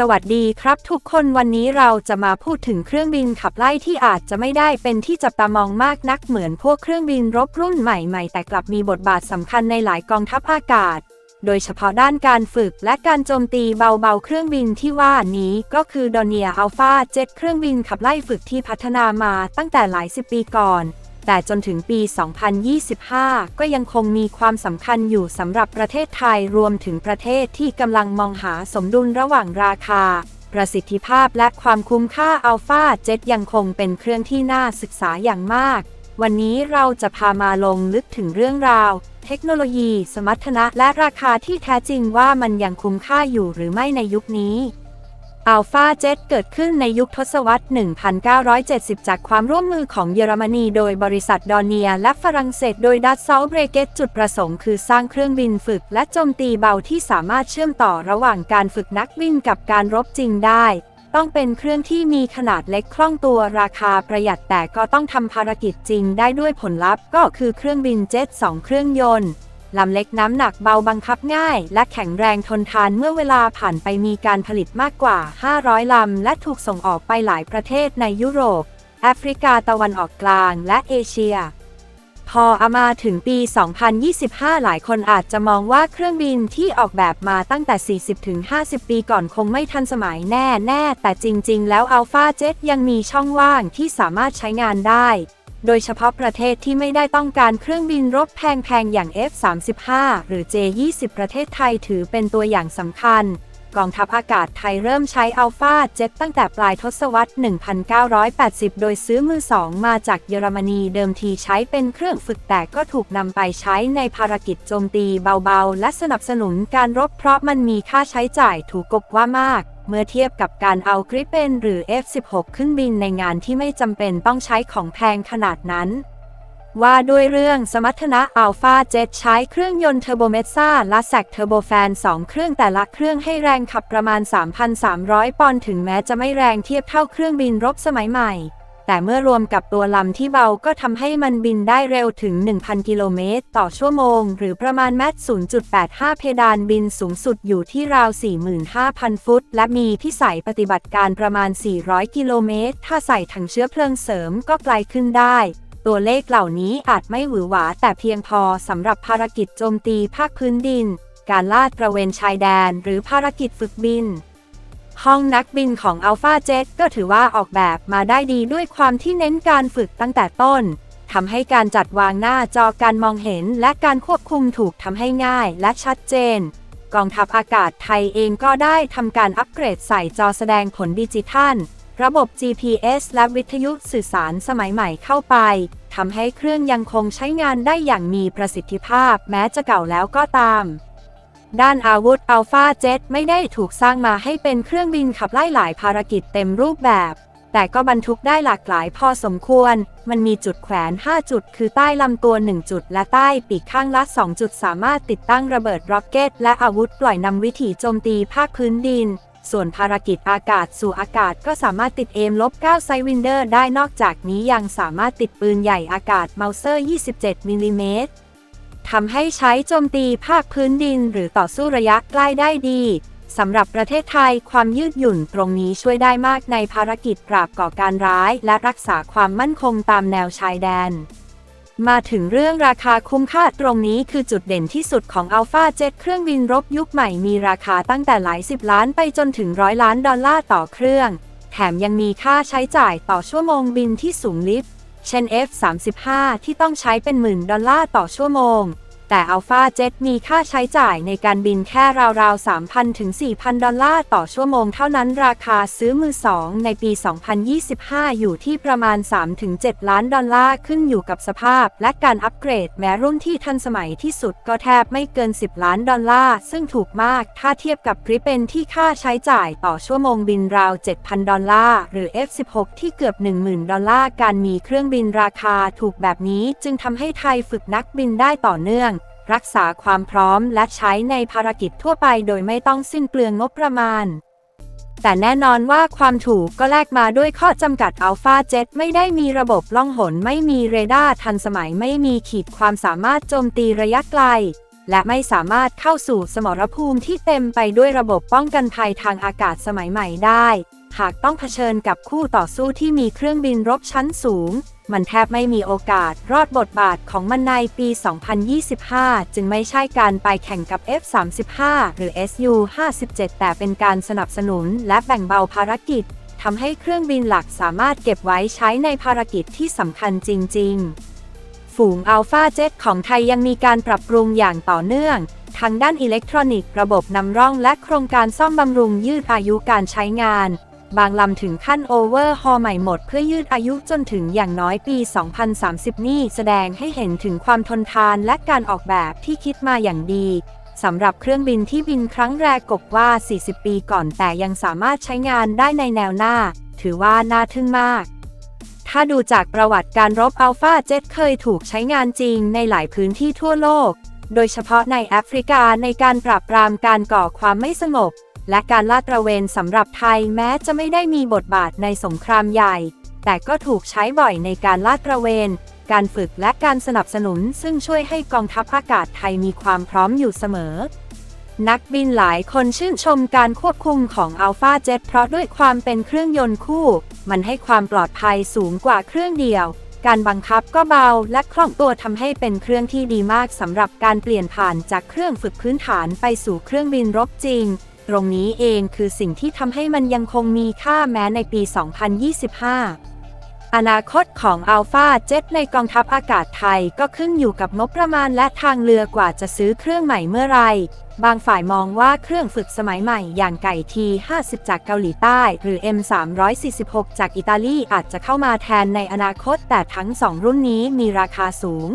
สวัสดีครับทุกคนวันนี้เราจะมาพูดถึงเครื่องบินขับไล่ที่อาจจะไม่ได้เป็นที่จับตามองมากนักเหมือนพวกเครื่องบินรบรุ่นใหม่ๆ แต่กลับมีบทบาทสำคัญในหลายกองทัพอากาศ โดยเฉพาะด้านการฝึกและการโจมตีเบาๆ เครื่องบินที่ว่านี้ก็คือดอเนียอัลฟาเจ็ตเครื่องบินขับไล่ฝึกที่พัฒนามาตั้งแต่หลายสิบปีก่อน แต่จนถึงปี 2025 ก็ยังคงมีความสำคัญอยู่สำหรับประเทศไทยรวมถึงประเทศที่กำลังมองหาสมดุลระหว่างราคา ประสิทธิภาพและความคุ้มค่าอัลฟาเจ็ตยังคงเป็นเครื่องที่น่าศึกษาอย่างมาก วันนี้เราจะพามาลงลึกถึงเรื่องราว เทคโนโลยี สมรรถนะและราคาที่แท้จริงว่ามันยังคุ้มค่าอยู่หรือไม่ในยุคนี้ อัลฟาเจ็ตเกิดขึ้นในยุคทศวรรษ 1970 จากความร่วมมือของเยอรมนีโดยบริษัทดอเนีย และฝรั่งเศสโดยดัตซอลเบรเกตจุดประสงค์คือสร้างเครื่องบินฝึกและโจมตีเบาที่สามารถเชื่อมต่อระหว่างการฝึกนักบินกับการรบจริงได้ ต้องเป็นเครื่องที่มีขนาดเล็กคล่องตัวราคาประหยัดแต่ก็ต้องทำภารกิจจริงได้ด้วยผลลัพธ์ก็คือเครื่องบินเจ็ต2เครื่องยนต์ ลำเล็กน้ำหนักเบาบังคับง่าย และแข็งแรงทนทานเมื่อเวลาผ่านไปมีการผลิตมากกว่า 500 ลำ และถูกส่งออกไปหลายประเทศในยุโรป แอฟริกาตะวันออกกลางและเอเชีย พอเอามาถึงปี 2025 หลายคนอาจจะมองว่าเครื่องบินที่ออกแบบมาตั้งแต่ 40-50 ปีก่อนคงไม่ทันสมัยแน่แน่แต่จริง ๆ แล้ว Alpha Jet ยังมีช่องว่างที่สามารถใช้งานได้ โดยเฉพาะประเทศที่ไม่ได้ต้องการเครื่องบินรบแพงๆ อย่าง F-35 หรือ J-20 ประเทศไทยถือเป็นตัวอย่างสำคัญ กองทัพอากาศไทยเริ่มใช้อัลฟาเจ็ตตั้งแต่ปลายทศวรรษ 1980 โดยซื้อมือสองมาจากเยอรมนีเดิมทีใช้เป็นเครื่องฝึกแต่ก็ถูกนำไปใช้ในภารกิจโจมตีเบาๆ และสนับสนุนการรบเพราะมันมีค่าใช้จ่ายถูกกบว่ามาก เมื่อเทียบกับการเอากริปเปนหรือ F16 ขึ้นบินในงานที่ไม่จำเป็นต้องใช้ของแพงขนาดนั้น ว่าด้วยเรื่องสมรรถนะอัลฟาเจ็ตใช้เครื่องยนต์เทอร์โบเมซ่าและแซกเทอร์โบแฟน 2 เครื่องแต่ละเครื่องให้แรงขับประมาณ 3,300 ปอนด์ถึงแม้จะไม่แรงเทียบเท่าเครื่องบินรบสมัยใหม่ แต่เมื่อรวมกับตัวลำที่เบาก็ทำให้มันบินได้เร็วถึง 1,000 กิโลเมตร ต่อชั่วโมง หรือประมาณแมตช์0.85 เพดานบินสูงสุดอยู่ที่ราว 45,000 ฟุต และมีพิสัยปฏิบัติการประมาณ 400 กิโลเมตร ถ้าใส่ถังเชื้อเพลิงเสริมก็ไกลขึ้นได้ตัวเลขเหล่านี้อาจไม่หวือหวาแต่เพียงพอสำหรับภารกิจโจมตีภาคพื้นดิน การลาดตระเวนชายแดน หรือภารกิจฝึกบิน ห้องนักบินของ Alpha Jet ก็ถือว่าออกแบบมาได้ดีด้วยความที่เน้นการฝึกตั้งแต่ต้นทำให้การจัดวางหน้าจอการมองเห็นและการควบคุมถูกทำให้ง่ายและชัดเจน กองทัพอากาศไทยเองก็ได้ทำการอัปเกรดใส่จอแสดงผลดิจิทัล ระบบ GPS และวิทยุสื่อสารสมัยใหม่เข้าไปทำให้เครื่องยังคงใช้งานได้อย่างมีประสิทธิภาพแม้จะเก่าแล้วก็ตาม ด้านอาวุธ Alpha Jet ไม่ได้ถูกสร้างมาให้เป็นเครื่องบินขับไล่หลายภารกิจเต็มรูปแบบ แต่ก็บรรทุกได้หลากหลายพอสมควร มันมีจุดแขวน 5 จุด คือใต้ลำตัว 1 จุด และใต้ปีกข้างละ 2 จุด สามารถติดตั้งระเบิดร็อกเก็ต และอาวุธปล่อยนำวิถีโจมตีภาคพื้นดิน ส่วนภารกิจอากาศสู่อากาศก็สามารถติดเอมลบ9ไซวินเดอร์ได้นอกจากนี้ยังสามารถติดปืนใหญ่อากาศเมาเซอร์ 27มิลลิเมตร ทำให้ใช้โจมตีภาคพื้นดินหรือต่อสู้ระยะใกล้ได้ดีสำหรับประเทศไทยความยืดหยุ่นตรงนี้ช่วยได้มากในภารกิจปราบก่อการร้าย และรักษาความมั่นคงตามแนวชายแดน มาถึงเรื่องราคาคุ้มค่าตรงนี้คือจุดเด่นที่สุดของ Alpha Jet เครื่องบินรบยุคใหม่มีราคาตั้งแต่หลายสิบล้านไปจนถึงร้อยล้านดอลลาร์ต่อเครื่อง แถมยังมีค่าใช้จ่ายต่อชั่วโมงบินที่สูงลิฟต์เช่น F35 ที่ต้องใช้เป็นหมื่นดอลลาร์ต่อชั่วโมง แต่ Alpha Jet มีค่าใช้จ่ายในการบินแค่ราวๆ 3,000 ถึง 4,000 ดอลลาร์ต่อชั่วโมงเท่านั้นราคาซื้อมือสองในปี 2025 อยู่ที่ประมาณ 3-7 ล้านดอลลาร์ขึ้นอยู่กับสภาพ และการอัปเกรดแม้รุ่นที่ทันสมัยที่สุดก็แทบไม่เกิน 10 ล้านดอลลาร์ ซึ่งถูกมากถ้าเทียบกับกริปเปนที่ค่าใช้จ่ายต่อชั่วโมงบินราว 7,000 ดอลลาร์หรือ F16 ที่เกือบ 10,000 ดอลลาร์การมีเครื่องบินราคาถูกแบบนี้จึงทำให้ไทยฝึกนักบินได้ต่อเนื่อง รักษาความพร้อมและใช้ในภารกิจทั่วไปโดยไม่ต้องสิ้นเปลืองงบประมาณ แต่แน่นอนว่าความถูกก็แลกมาด้วยข้อจำกัด Alpha Jet ไม่ได้มีระบบล่องหนไม่มีเรดาร์ทันสมัยไม่มีขีดความสามารถโจมตีระยะไกล และไม่สามารถเข้าสู่สมรภูมิที่เต็มไปด้วยระบบป้องกันภัยทางอากาศสมัยใหม่ได้ หากต้องเผชิญกับคู่ต่อสู้ที่มีเครื่องบินรบชั้นสูง มันแทบไม่มีโอกาสรอดบทบาทของมันในปี 2025 จึงไม่ใช่การไปแข่งกับ F-35 หรือ Su-57 แต่เป็นการสนับสนุนและแบ่งเบาภารกิจทำให้เครื่องบินหลักสามารถเก็บไว้ใช้ในภารกิจที่สำคัญจริง ๆ ฝูงอัลฟาเจ็ตของไทยยังมีการปรับปรุงอย่างต่อเนื่องทางด้านอิเล็กทรอนิกส์ระบบนำร่องและโครงการซ่อมบำรุงยืดอายุการใช้งาน บางลำถึงขั้นโอเวอร์ฮอลใหม่หมดเพื่อยืดอายุจนถึงอย่างน้อยปี 2030 นี่แสดงให้เห็นถึงความทนทานและการออกแบบที่คิดมาอย่างดีสำหรับเครื่องบินที่บินครั้งแรกกบว่า 40 ปีก่อนแต่ยังสามารถใช้งานได้ในแนวหน้า ถือว่าน่าทึ่งมาก ถ้าดูจากประวัติการรบอัลฟาเจ็ตเคยถูกใช้งานจริงในหลายพื้นที่ทั่วโลก โดยเฉพาะในแอฟริกาในการปราบปรามการก่อความไม่สงบ และการลาดตระเวนสำหรับไทยแม้จะไม่ได้มีบทบาทในสงครามใหญ่ แต่ก็ถูกใช้บ่อยในการลาดตระเวน การฝึกและการสนับสนุน ซึ่งช่วยให้กองทัพอากาศไทยมีความพร้อมอยู่เสมอ นักบินหลายคนชื่นชมการควบคุมของ Alpha Jet เพราะด้วยความเป็นเครื่องยนต์คู่ มันให้ความปลอดภัยสูงกว่าเครื่องเดียวการบังคับก็เบาและคล่องตัวทำให้เป็นเครื่องที่ดีมากสำหรับการเปลี่ยนผ่านจากเครื่องฝึกพื้นฐานไปสู่เครื่องบินรบจริง ตรงนี้เองคือสิ่งที่ทำให้มันยังคงมีค่าแม้ในปี 2025 อนาคตของ Alpha Jet ในกองทัพอากาศไทยก็ขึ้นอยู่กับงบประมาณและทางเรือกว่าจะซื้อเครื่องใหม่เมื่อไร บางฝ่ายมองว่าเครื่องฝึกสมัยใหม่อย่างไก่ที 50 จากเกาหลีใต้ หรือ M346 จากอิตาลีอาจจะเข้ามาแทนในอนาคตแต่ทั้งสองรุ่นนี้มีราคาสูง